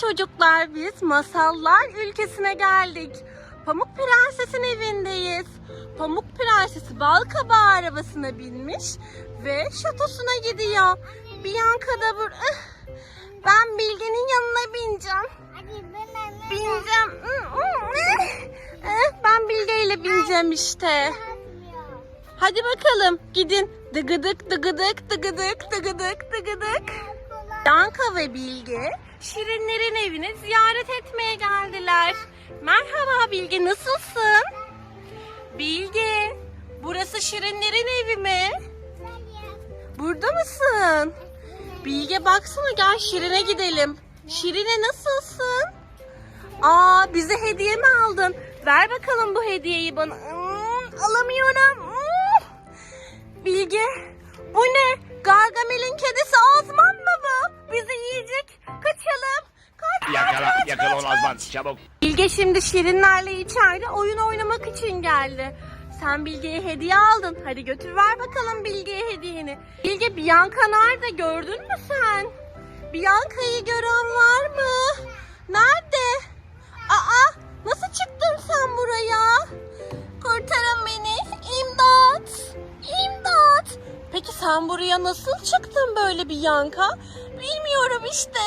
Çocuklar biz masallar ülkesine geldik. Pamuk Prenses'in evindeyiz. Pamuk Prensesi bal kabağı arabasına binmiş ve şatosuna gidiyor. Bianca da bur... Ben Bilge'nin yanına bineceğim. Bineceğim. Ben Bilge ile bineceğim işte. Hadi bakalım gidin. Dıgıdık dıgıdık dıgıdık dıgıdık dıgıdık. Danka ve Bilge Şirinlerin evine ziyaret etmeye geldiler. Merhaba Bilge nasılsın? Bilge burası Şirinlerin evi mi? Burada mısın? Bilge baksana gel Şirin'e gidelim. Şirin'e nasılsın? Aa bize hediye mi aldın? Ver bakalım bu hediyeyi bana. Hmm, alamıyorum. Hmm. Bilge bu ne? Gargamel'in kedisi Azman mı? Bizi yiyecek. Kaçalım. Kaç, Yakala, kaç, yakala kaç, onu Azman çabuk. Bilge şimdi Şirinlerle içeride oyun oynamak için geldi. Sen Bilge'ye hediye aldın. Hadi götür ver bakalım Bilge'ye hediyeni. Bilge Bianca nerede gördün mü sen? Bianca'yı gören var mı? Nerede? Aa nasıl çıktın sen buraya? Kurtarın beni. İmdat. İmdat. Peki sen buraya nasıl çıktın böyle Bianca? Bilmiyorum işte.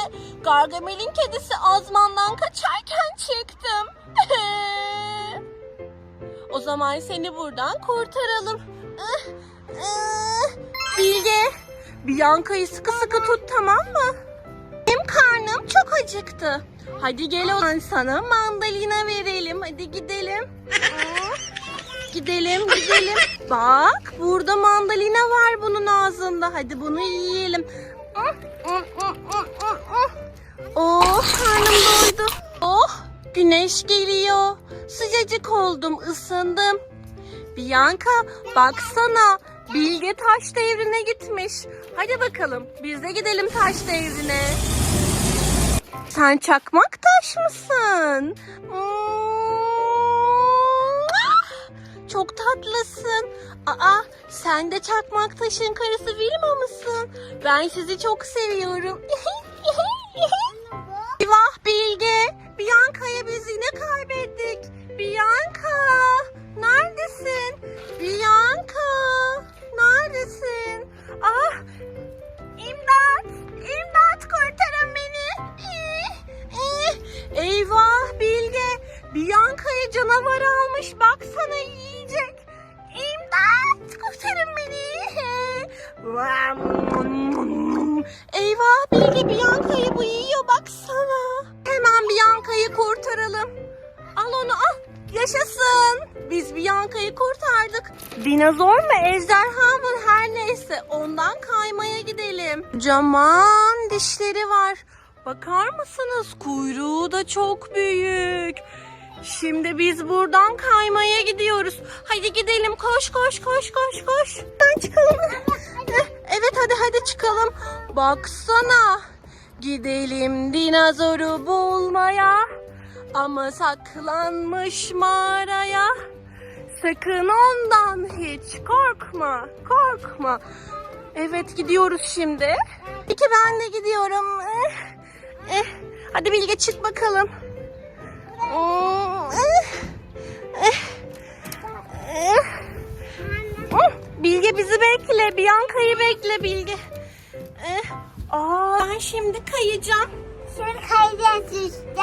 Gargamel'in kedisi Azman'dan kaçarken çıktım. o zaman seni buradan kurtaralım. Bilge, Bianca'yı sıkı sıkı tut tamam mı? Benim karnım çok acıktı. Hadi gel o zaman sana mandalina verelim. Hadi gidelim. Gidelim gidelim. Bak burada mandalina var bunun ağzında. Hadi bunu yiyelim. Oh karnım doydu. Oh güneş geliyor. Sıcacık oldum ısındım. Bianca baksana Bilge taş devrine gitmiş. Hadi bakalım biz de gidelim taş devrine. Sen çakmak taş mısın? Hmm, Çok tatlısın. Aa, sen de çakmak taşın karısı Vilma mısın? Ben sizi çok seviyorum. Eyvah Bilge. Bianca'ya biz yine kaybettik. Bianca. Neredesin? Bianca. Neredesin? Ah. İmdat. İmdat kurtarın beni. Eyvah Bilge. Bianca'yı canavar almış. Baksana yiyecek. Eyvah Bilge Bianca'yı bu yiyor baksana. Hemen Bianca'yı kurtaralım. Al onu al. Yaşasın. Biz Bianca'yı kurtardık. Dinozor mu ejderha mı her neyse ondan kaymaya gidelim. Caman dişleri var. Bakar mısınız kuyruğu da çok büyük. Şimdi biz buradan kaymaya gidiyoruz. Hadi gidelim koş koş koş koş koş. Ben çıkalım. Evet hadi hadi çıkalım. Baksana. Gidelim dinozoru bulmaya. Ama saklanmış mağaraya. Sakın ondan hiç korkma, korkma. Evet gidiyoruz şimdi. İki ben de gidiyorum. Eh, eh. Hadi Bilge çık bakalım. Hmm, Hmm, Bilge bizi bekle. Bianca'yı bekle Bilge. Eh, Aa, ben şimdi kayacağım. Şöyle kayacağız işte.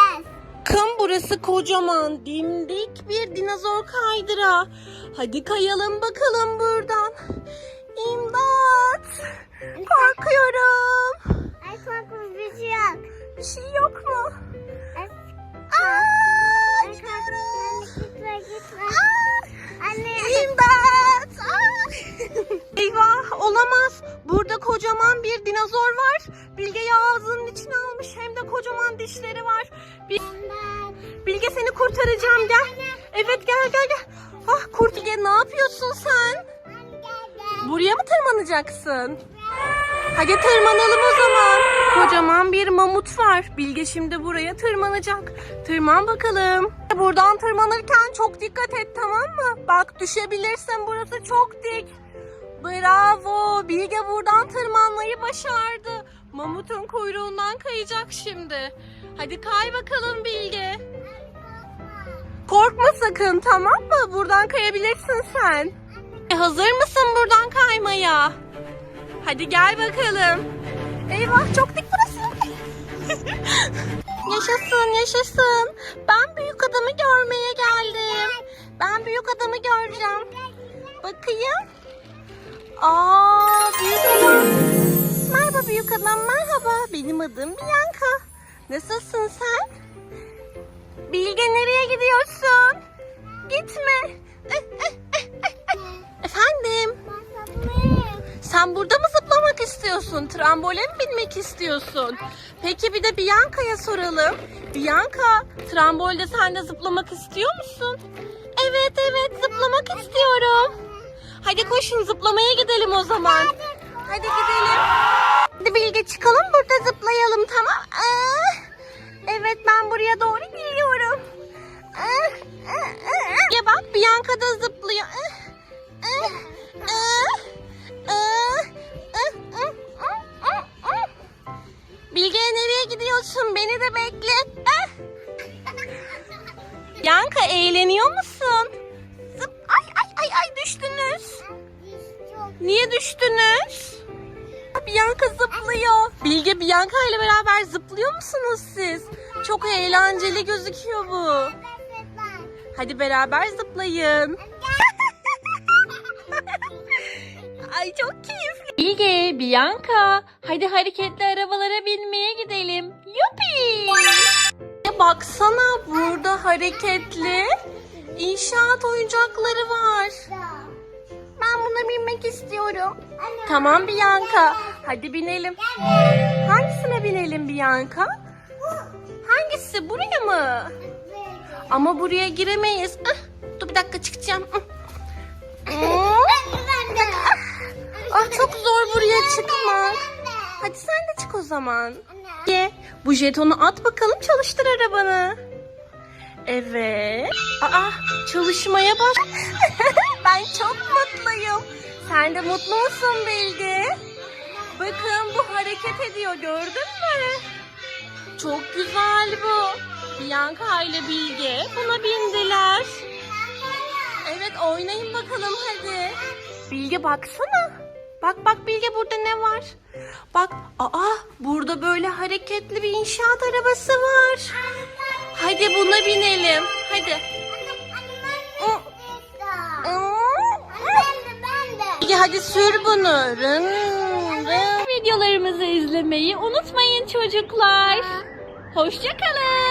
Bakın burası kocaman dimdik bir dinozor kaydıra. Hadi kayalım bakalım buradan. İmdat! Korkuyorum. Ay korkunç bir şey yok. Bir şey yok mu? Dinozor var. Bilge'yi ağzının içine almış. Hem de kocaman dişleri var. Bir... Bilge seni kurtaracağım gel. Evet gel gel gel. Ah kurt ne yapıyorsun sen? Buraya mı tırmanacaksın? Hadi tırmanalım o zaman. Kocaman bir mamut var. Bilge şimdi buraya tırmanacak. Tırman bakalım. Buradan tırmanırken çok dikkat et tamam mı? Bak düşebilirsin burası çok dik. Bravo. Bilge buradan tırmanmayı başardı. Mamutun kuyruğundan kayacak şimdi. Hadi kay bakalım Bilge. Korkma sakın tamam mı? Buradan kayabilirsin sen. E, hazır mısın buradan kaymaya? Hadi gel bakalım. Eyvah çok dik burası. yaşasın yaşasın. Ben büyük adamı görmeye geldim. Ben büyük adamı göreceğim. Bakayım. Aa büyük adam. Merhaba büyük adam merhaba. Benim adım Bianca. Nasılsın sen? Bilge nereye gidiyorsun? Gitme. Efendim? Sen burada mı zıplamak istiyorsun? Trambole mi binmek istiyorsun? Peki bir de Bianca'ya soralım. Bianca, trambolde sen de zıplamak istiyor musun? Evet evet zıplamak istiyorum. Hadi koşun zıplamaya gidelim o zaman. Hadi gidelim. Hadi Bilge çıkalım burada zıplayalım tamam. Aa, evet ben buraya doğru geliyorum. Aa. Ya bak Bianca da zıplıyor. Aa. Bilge nereye gidiyorsun? Beni de bekle. Ah. Bianca eğleniyor musun? Niye düştünüz? Bianca zıplıyor. Bilge Bianca ile beraber zıplıyor musunuz siz? Çok eğlenceli gözüküyor bu. Hadi beraber zıplayın. Ay çok keyifli. Bilge, Bianca, hadi hareketli arabalara binmeye gidelim. Yupi! Baksana burada hareketli inşaat oyuncakları var. Buna binmek istiyorum. Tamam Bianca, hadi binelim. Hangisine binelim Bianca? Hangisi? Buraya mı? Ama buraya giremeyiz. Ah, dur bir dakika çıkacağım. Ah. Çok zor buraya çıkmak. Hadi sen de çık o zaman. Ye, bu jetonu at bakalım çalıştır arabanı. Evet. Aa çalışmaya bak. ben çok mutluyum. Sen de mutlu musun Bilge? Bakın bu hareket ediyor gördün mü? Çok güzel bu. Bianca ile Bilge buna bindiler. Evet oynayın bakalım hadi. Bilge baksana. Bak bak Bilge burada ne var? Bak aa burada böyle hareketli bir inşaat arabası var. Hadi buna binelim. Hadi. Hadi sür bunu. Rın, rın. Videolarımızı izlemeyi unutmayın çocuklar. Hoşçakalın.